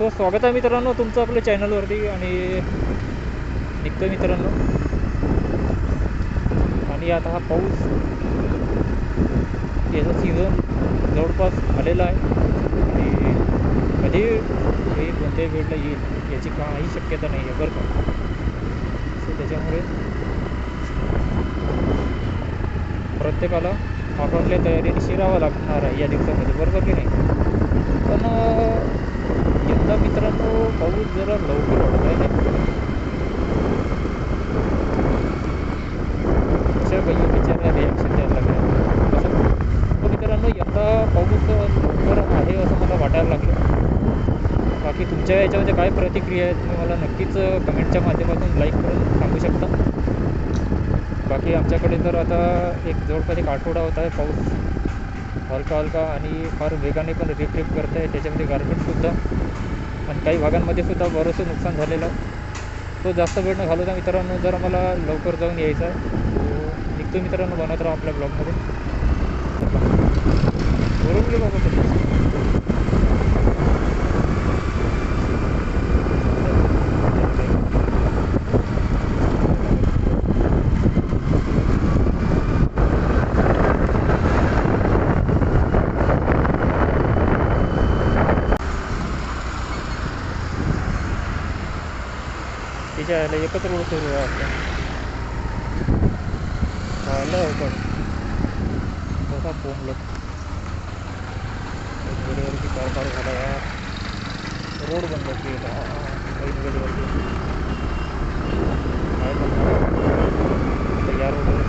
So स्वागत आहे मित्रांनो तुमचं आपल्या चॅनलवरती आणि निघतो मित्रांनो. आणि आता हा पाऊस याचा सीझन जवळपास आलेला आहे. आणि कधी हे कोणत्याही वेळेला येईल याची काही शक्यता नाही आहे बरं का? सो त्याच्यामुळे प्रत्येकाला आपापल्या तयारीने शिरावं लागणार आहे या दिवसामध्ये बरोबर की नाही? पण पाऊस जरा लवकर वाढत आहे बिचारा रिॲक्शन द्यायला लागलं कसं मित्रांनो यंदा पाऊस लवकर आहे? असं मला वाटायला लागलं? बाकी तुमच्या याच्यामध्ये काय प्रतिक्रिया आहे तुम्ही मला नक्कीच कमेंटच्या माध्यमातून लाईक करून सांगू शकता. बाकी आमच्याकडे तर आता एक जवळपास एक आठवडा होता आहे पाऊस हलका हलका आणि फार वेगाने पण रिप रिप करत आहे त्याच्यामध्ये गारपीटसुद्धा आणि काही भागांमध्ये सुद्धा बरंचसं नुकसान झालेलं तो जास्त वेळ न घालवता मित्रांनो जर मला लवकर जाऊन यायचं आहे. तो निघतो मित्रांनो बनवत राहा आपल्या ब्लॉगमध्ये बरोबर बाबा तुम्ही तिच्या यायला एकच रोड सुरू आहे आपला आलं अवघड मोठा बोंबलत गडीवरती कार कार झाला यार रोड बंद केला नवीन गडीवरती काय करणार आता या रोडवर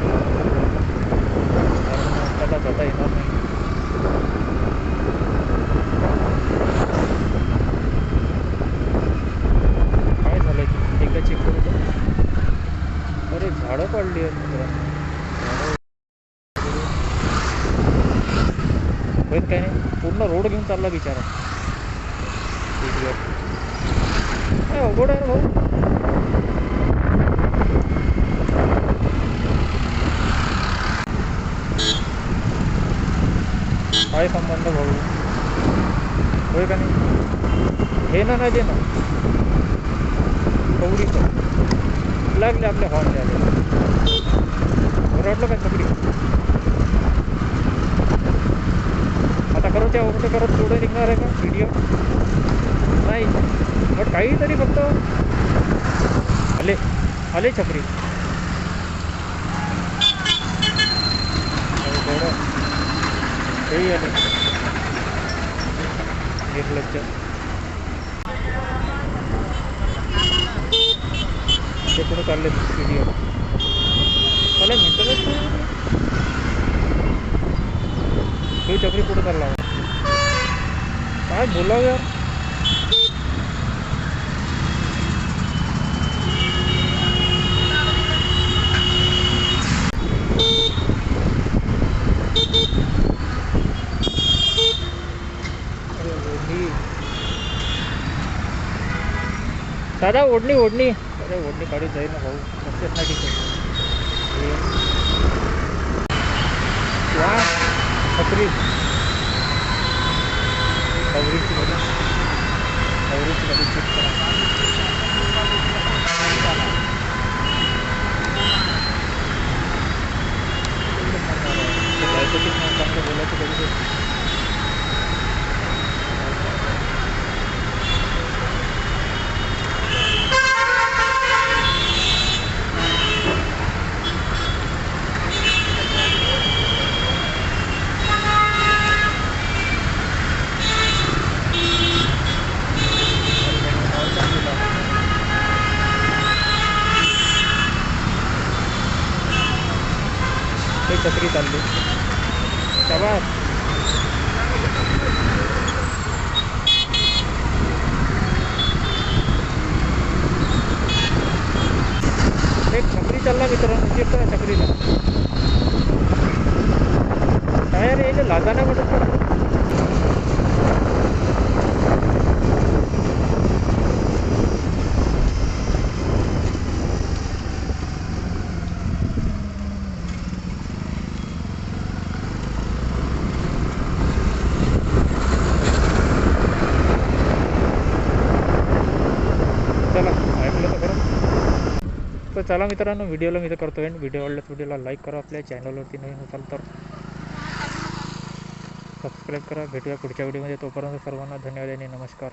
त्याला जाता येणार नाही काय झालं की एकदा चेक करू का अरे झाडं पडली आहेत मित्रांनो. झाडं होईल काय नाही. पूर्ण रोड घेऊन चालला बिचारा. काय अवघड आहे भाऊ. काय संबंध भाऊ? होय का नाही? हे ना नाही दे ना. कवडीचं. लागले आपल्या हॉर्न द्यायला. बरं वाटलं काय कबडी आता त्या वगैरे करत पुढे निघणार आहे का? व्हिडिओ नाही. बट काहीतरी फक्त आले. आले छपरी तेही आले निर्लज्ज ते कुठं चालले व्हिडिओ मला म्हणतो तू तू चक्री कुठं चालला. काय बोलावं यार. ओढणी दादा ओढणी ओढणी अरे ओढणी काढून जाईल ना भाऊ. लक्षात नाही वा छत्री. कवरीची मध्ये कवरीची ते चक्री चालली शाबास एक छकरी चालला मित्रांनो चेक करा छकरीला टायर यायला लागा नाही तर चला मित्रांनो व्हिडिओला मी तर करतो एंड व्हिडिओ आवडल्यास व्हिडिओला लाईक करा आपल्या चॅनलवरती नवीन असाल तर सबस्क्राईब करा. भेटूया पुढच्या व्हिडिओमध्ये तोपर्यंत सर्वांना धन्यवाद आणि नमस्कार.